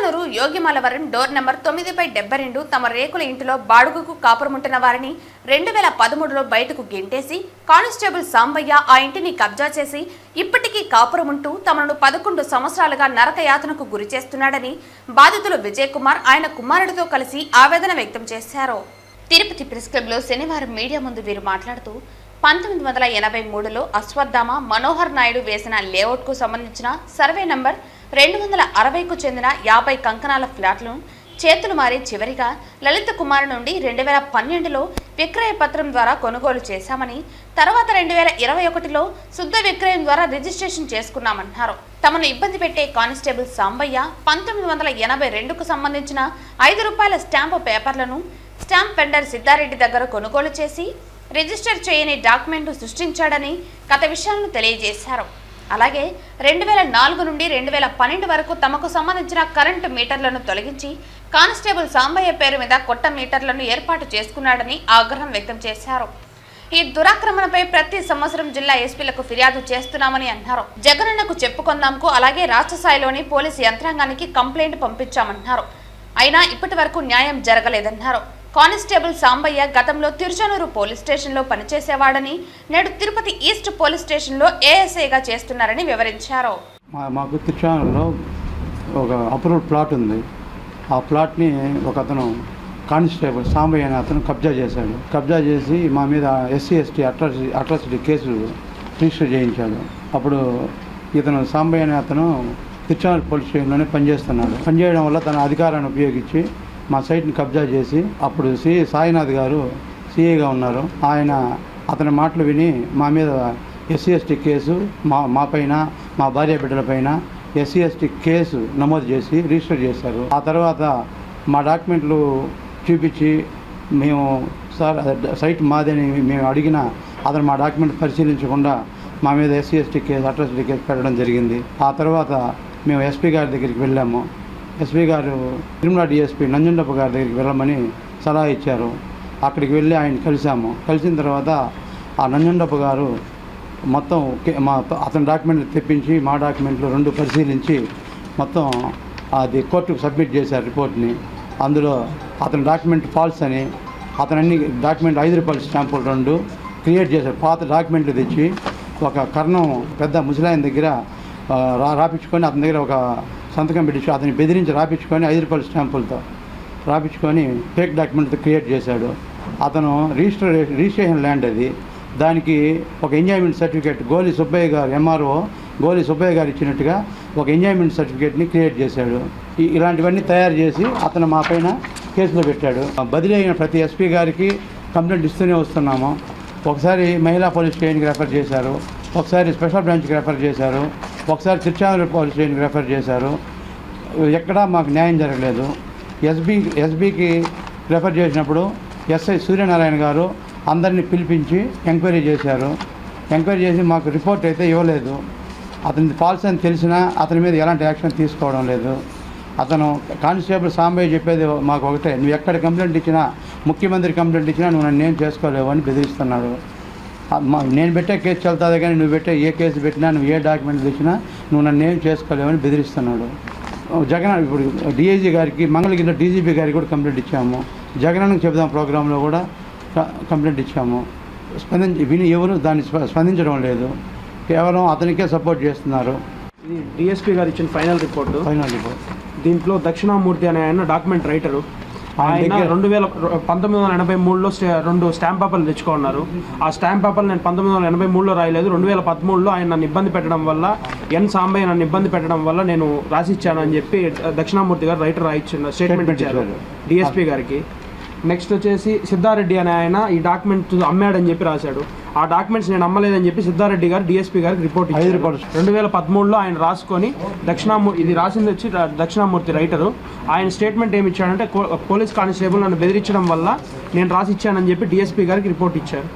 Tiruchanur Yogimalavaram door number తొమ్మిదిపై డెబ్బై రెండు తమ రేకుల ఇంటిలో బాడుగుకు కాపురముంటున్న వారిని రెండు వేల పదమూడులో బయటకు గెంటేసి కానిస్టేబుల్ సాంబయ్య ఆ ఇంటిని కబ్జా చేసి ఇప్పటికీ కాపురముంటూ తమను పదకొండు సంవత్సరాలుగా నరకయాతనకు గురి చేస్తున్నాడని బాధితులు విజయ్ కుమార్ ఆయన కుమారుడితో కలిసి ఆవేదన వ్యక్తం చేశారు. తిరుపతి ప్రెస్ క్లబ్లో శనివారం మీడియా ముందు వీరు మాట్లాడుతూ పంతొమ్మిది వందల ఎనభై మూడులో అశ్వత్థామ మనోహర్ నాయుడు వేసిన లేఅవుట్కు సంబంధించిన సర్వే నంబర్ రెండు వందల అరవైకు చెందిన యాభై కంకణాల ఫ్లాట్లను చేతులు మారి చివరిగా లలిత కుమార్ నుండి రెండు వేల పన్నెండులో విక్రయ పత్రం ద్వారా కొనుగోలు చేశామని తర్వాత రెండు వేల ఇరవై ఒకటిలో శుద్ధ విక్రయం ద్వారా రిజిస్ట్రేషన్ చేసుకున్నామన్నారు తమను ఇబ్బంది పెట్టే కానిస్టేబుల్ సాంబయ్య పంతొమ్మిది వందల ఎనభై రెండుకు సంబంధించిన ఐదు రూపాయల స్టాంపు పేపర్లను స్టాంప్ పెండర్ సిద్ధారెడ్డి దగ్గర కొనుగోలు చేసి రిజిస్టర్ చేయని డాక్యుమెంట్ సృష్టించాడని గత విషయాలను తెలియజేశారు. అలాగే రెండు వేల నాలుగు నుండి రెండు వేల పన్నెండు వరకు తమకు సంబంధించిన కరెంటు మీటర్లను తొలగించి కానిస్టేబుల్ సాంబయ్య పేరు మీద కొత్త మీటర్లను ఏర్పాటు చేసుకున్నాడని ఆగ్రహం వ్యక్తం చేశారు. ఈ దురాక్రమణపై ప్రతి సంవత్సరం జిల్లా ఎస్పీలకు ఫిర్యాదు చేస్తున్నామని అన్నారు. జగనన్నకు చెప్పుకుందాంకు అలాగే రాష్ట్ర స్థాయిలోని పోలీసు యంత్రాంగానికి కంప్లైంట్ పంపించామన్నారు. అయినా ఇప్పటి వరకు న్యాయం జరగలేదన్నారు. కానిస్టేబుల్ సాంబయ్య గతంలో తిరుచనూరు పోలీస్ స్టేషన్లో పనిచేసేవాడని నేడు తిరుపతి ఈస్ట్ పోలీస్ స్టేషన్లో ఏఎస్ఐగా చేస్తున్నారని వివరించారు. మా మాకు తిరుచనూరులో ఒక అప్రూవ్ ప్లాట్ ఉంది. ఆ ప్లాట్ని ఒక అతను కానిస్టేబుల్ సాంబయ్య అనే అతను కబ్జా చేశాడు. కబ్జా చేసి మా మీద SC ST atrocity atrocity case register చేయించాడు. అప్పుడు ఇతను సాంబయ్య అనే అతను తిరుచనూరు పోలీస్ స్టేషన్లోనే పనిచేస్తున్నాడు. పనిచేయడం వల్ల తన అధికారాన్ని ఉపయోగించి మా సైట్ని కబ్జా చేసి అప్పుడు సి సాయినాథ్ గారు సిఐగా ఉన్నారు. ఆయన అతని మాటలు విని మా మీద ఎస్సీ ఎస్టీ కేసు మా మా పైన మా భార్య బిడ్డల పైన ఎస్సీ ఎస్టీ కేసు నమోదు చేసి రిజిస్టర్ చేశారు. ఆ తర్వాత మా డాక్యుమెంట్లు చూపించి మేము సార్ సైట్ మాదని మేము అడిగిన అతను మా డాక్యుమెంట్ పరిశీలించకుండా మా మీద SC ST case atrocity case పెట్టడం జరిగింది. ఆ తర్వాత మేము ఎస్పీ గారి దగ్గరికి వెళ్ళాము. ఎస్పీ గారు తిరుమల డిఎస్పీ నంజుండప్ప గారి దగ్గరికి వెళ్ళమని సలహా ఇచ్చారు. అక్కడికి వెళ్ళి ఆయన కలిసాము కలిసిన తర్వాత ఆ నంజుండప్ప గారు మొత్తం మా అతని డాక్యుమెంట్లు తెప్పించి మా డాక్యుమెంట్లు రెండు పరిశీలించి మొత్తం అది కోర్టుకు సబ్మిట్ చేశారు రిపోర్ట్ని. అందులో అతని డాక్యుమెంట్ ఫాల్స్ అని అతను అన్ని డాక్యుమెంట్ ఐదు రూపాయల స్టాంపులు రెండు క్రియేట్ చేశారు. పాత డాక్యుమెంట్లు తెచ్చి ఒక కర్ణం పెద్ద ముసలాయన దగ్గర రా రాపించుకొని అతని దగ్గర ఒక సంతకం పెట్టించి అతని బెదిరించి రాపించుకొని ఐదు రూపాయల స్టాంపులతో రాపించుకొని ఫేక్ డాక్యుమెంట్తో క్రియేట్ చేశాడు. అతను రిజిస్టర్ రిజిస్ట్రేషన్ ల్యాండ్ అది. దానికి ఒక ఎంజాయ్మెంట్ సర్టిఫికేట్ గోలి సుబ్బయ్య గారు ఎంఆర్ఓ గోలి సుబ్బయ్య గారు ఇచ్చినట్టుగా ఒక ఎంజాయ్మెంట్ సర్టిఫికేట్ని క్రియేట్ చేశాడు. ఇలాంటివన్నీ తయారు చేసి అతను మా పైన కేసులో పెట్టాడు. బదిలీ అయిన ప్రతి ఎస్పీ గారికి కంప్లైంట్ ఇస్తూనే వస్తున్నాము. ఒకసారి మహిళా పోలీస్ స్టేషన్కి రెఫర్ చేశారు. ఒకసారి స్పెషల్ బ్రాంచ్కి రెఫర్ చేశారు. ఒకసారి తిరుచానూరు పోలీస్ స్టేషన్కి రెఫర్ చేశారు. ఎక్కడా మాకు న్యాయం జరగలేదు. ఎస్బీ ఎస్బీకి రెఫర్ చేసినప్పుడు ఎస్ఐ సూర్యనారాయణ గారు అందరినీ పిలిపించి ఎంక్వైరీ చేశారు. ఎంక్వైరీ చేసి మాకు రిపోర్ట్ అయితే ఇవ్వలేదు. అతని ఫాల్స్ అని తెలిసినా అతని మీద ఎలాంటి యాక్షన్ తీసుకోవడం లేదు. అతను కానిస్టేబుల్ సాంబయ్య చెప్పేది మాకు ఒకటే. నువ్వు ఎక్కడ కంప్లైంట్ ఇచ్చినా ముఖ్యమంత్రి కంప్లైంట్ ఇచ్చినా నువ్వు నన్ను ఏం చేసుకోలేవు అని బెదిరిస్తున్నాడు. నేను పెట్టే కేసు చెల్తాదే కానీ నువ్వు పెట్టే ఏ కేసు పెట్టినా నువ్వు ఏ డాక్యుమెంట్ తెచ్చినా నువ్వు నన్ను ఏం చేసుకోలేవని బెదిరిస్తున్నాడు. జగన్ ఇప్పుడు డిఐజీ గారికి మంగళగిరిలో డీజీపీ గారికి కూడా కంప్లైంట్ ఇచ్చాము. జగనన్నకు చెబుదాం ప్రోగ్రాంలో కూడా కంప్లైంట్ ఇచ్చాము. స్పందించి విని ఎవరు దాన్ని స్ప- స్పందించడం లేదు. కేవలం అతనికే సపోర్ట్ చేస్తున్నారు. ఇది డిఎస్పీ గారు ఇచ్చిన ఫైనల్ రిపోర్టు. Final report. దీంట్లో దక్షిణామూర్తి అనే ఆయన డాక్యుమెంట్ రైటరు. ఆయన రెండు వేల పంతొమ్మిది వందల ఎనభై మూడులో రెండు స్టాంప్ పేపర్లు తెచ్చుకున్నారు. ఆ స్టాంప్ పేపర్లు నేను పంతొమ్మిది వందల ఎనభై మూడులో రాయలేదు. రెండు వేల పదమూడులో ఆయన నన్ను ఇబ్బంది పెట్టడం వల్ల ఎన్ సాంబయ్య నన్ను ఇబ్బంది పెట్టడం వల్ల నేను రాసిచ్చాను అని చెప్పి దక్షిణామూర్తి గారు రైటర్ రాయించిన స్టేట్మెంట్ ఇచ్చారు. డిఎస్పీ గారికి. నెక్స్ట్ వచ్చేసి సిద్ధారెడ్డి అనే ఆయన ఈ డాక్యుమెంట్ అమ్మాడని చెప్పి రాశాడు. ఆ డాక్యుమెంట్స్ నేను అమ్మలేదని చెప్పి సిద్ధారెడ్డి గారు డిఎస్పీ గారికి రిపోర్ట్ ఇచ్చారు. రెండు వేల పదమూడులో ఆయన రాసుకొని దక్షిణామూర్తి ఇది రాసింది వచ్చి దక్షిణామూర్తి రైటరు ఆయన స్టేట్మెంట్ ఏమి ఇచ్చాడంటే పోలీస్ కానిస్టేబుల్ నన్ను బెదిరించడం వల్ల నేను రాసి ఇచ్చానని చెప్పి డిఎస్పీ గారికి రిపోర్ట్ ఇచ్చారు.